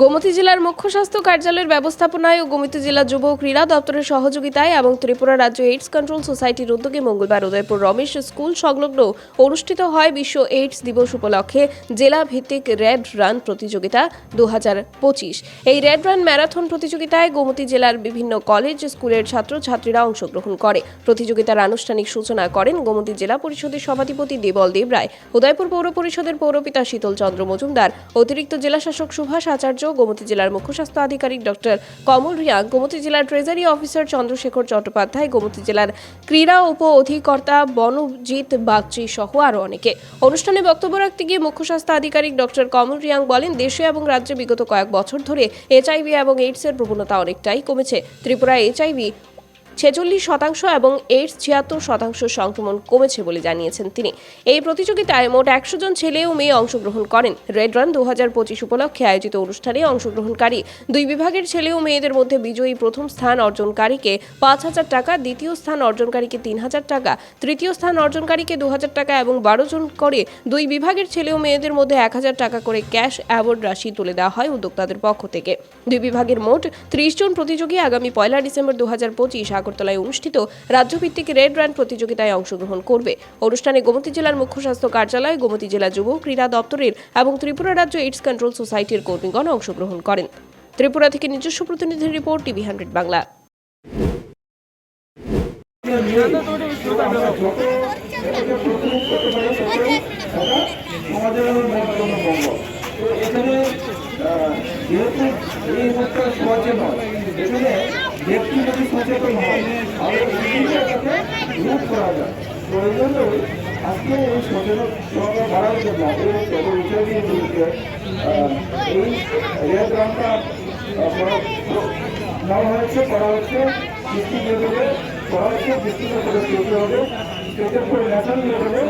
গোমতী জেলার মুখ্য স্বাস্থ্য কার্যালয়ের ব্যবস্থাপনায় ও গোমতী জেলা যুব ও ক্রীড়া দপ্তরের সহযোগিতায় এবং ত্রিপুরা রাজ্য এইডস কন্ট্রোল সোসাইটির উদ্যোগে মঙ্গলবার উদয়পুর রমেশ স্কুল সংলগ্ন অনুষ্ঠিত হয় বিশ্ব এইডস দিবস উপলক্ষে জেলা ভিত্তিক রেড রান প্রতিযোগিতা দু হাজার পঁচিশ। এই রেড রান ম্যারাথন প্রতিযোগিতায় গোমতী জেলার বিভিন্ন কলেজ স্কুলের ছাত্রছাত্রীরা অংশগ্রহণ করে। প্রতিযোগিতার আনুষ্ঠানিক সূচনা করেন গোমতী জেলা পরিষদের সভাধিপতি দেবল দেব রায় উদয়পুর পৌর পরিষদের পৌরপিতা শীতল চন্দ্র মজুমদার। অতিরিক্ত জেলাশাসক সুভাষ আচার্য গোমতী জেলার মুখ্য স্বাস্থ্য আধিকারিক ডক্টর কমল রিয়া, গোমতী জেলার ট্রেজারি অফিসার চন্দ্রশেখর চট্টোপাধ্যায়, গোমতী জেলার ক্রীড়া উপ অধিকর্তা বনজিৎ বাগচি সহ আরও অনেকে। অনুষ্ঠানে বক্তব্য রাখতে গিয়ে মুখ্য স্বাস্থ্য আধিকারিক ডক্টর কমল রিয়াং বলেন, দেশে এবং রাজ্যে বিগত কয়েক বছর ধরে এইচআইভি এবং এইডসের প্রবণতা অনেকটাই কমেছে। ত্রিপুরায় এইচআইভি ছেচল্লিশ শতাংশ এবং এইডস ছিয়াত্তর শতাংশ সংক্রমণ কমেছে বলে জানিয়েছেন তিনি। এই প্রতিযোগিতায় মোট একশো জন ছেলে ও মেয়ে অংশগ্রহণ করেন। রেড রান দু হাজার পঁচিশ উপলক্ষে আয়োজিত অনুষ্ঠানে অংশগ্রহণকারী দুই বিভাগের ছেলে ও মেয়েদের মধ্যে বিজয়ী প্রথম স্থান অর্জনকারীকে পাঁচ হাজার টাকা, দ্বিতীয় স্থান অর্জনকারীকে তিন হাজার টাকা, তৃতীয় স্থান অর্জনকারীকে দু হাজার টাকা এবং বারো জন করে দুই বিভাগের ছেলে ও মেয়েদের মধ্যে এক হাজার টাকা করে ক্যাশ অ্যাওয়ার্ড রাশি তুলে দেওয়া হয় উদ্যোক্তাদের পক্ষ থেকে। দুই বিভাগের মোট ত্রিশ জন প্রতিযোগী আগামী পয়লা ডিসেম্বর দু হাজার পঁচিশ আগরতলায় অনুষ্ঠিত রাজ্যভিত্তিক রেড রান প্রতিযোগিতায় অংশগ্রহণ করবে। অনুষ্ঠানে গোমতী জেলার মুখ্য স্বাস্থ্য কার্যালয়, গোমতী জেলা যুব ক্রীড়া দপ্তরের এবং ত্রিপুরা রাজ্য এইডস কন্ট্রোল সোসাইটির কর্মীগণ অংশগ্রহণ করেন। ত্রিপুরা থেকে নিজস্ব প্রতিনিধির রিপোর্ট, টিভি হান্ড্রেড বাংলা। তো এখানে যেহেতু এই মুহূর্তে সচেতন এখানে ব্যক্তি যদি সচেতন হয় তাহলে বিভিন্ন রূপ করা যায় জন্যই আজকে এই সচেতনতা বাড়ার জন্য এই আহ, এই রেড রানটা নেওয়া হয়েছে করা হচ্ছে সৃষ্টি লেভেলে করা হচ্ছে ন্যাশনাল লেভেলে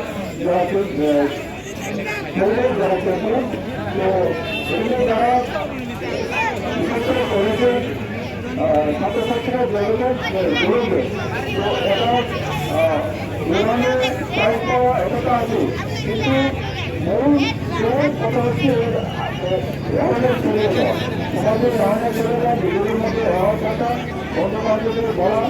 কলেজে ছাত্রছাত্রীরা যেগুলো দৌড়বে তো এটা আছে। কিন্তু মূল কথা হচ্ছে আমাদের চলে চলে যাওয়া নিজেদের মধ্যে রাওয়া থাকা বন্ধু বান্ধবদের বলা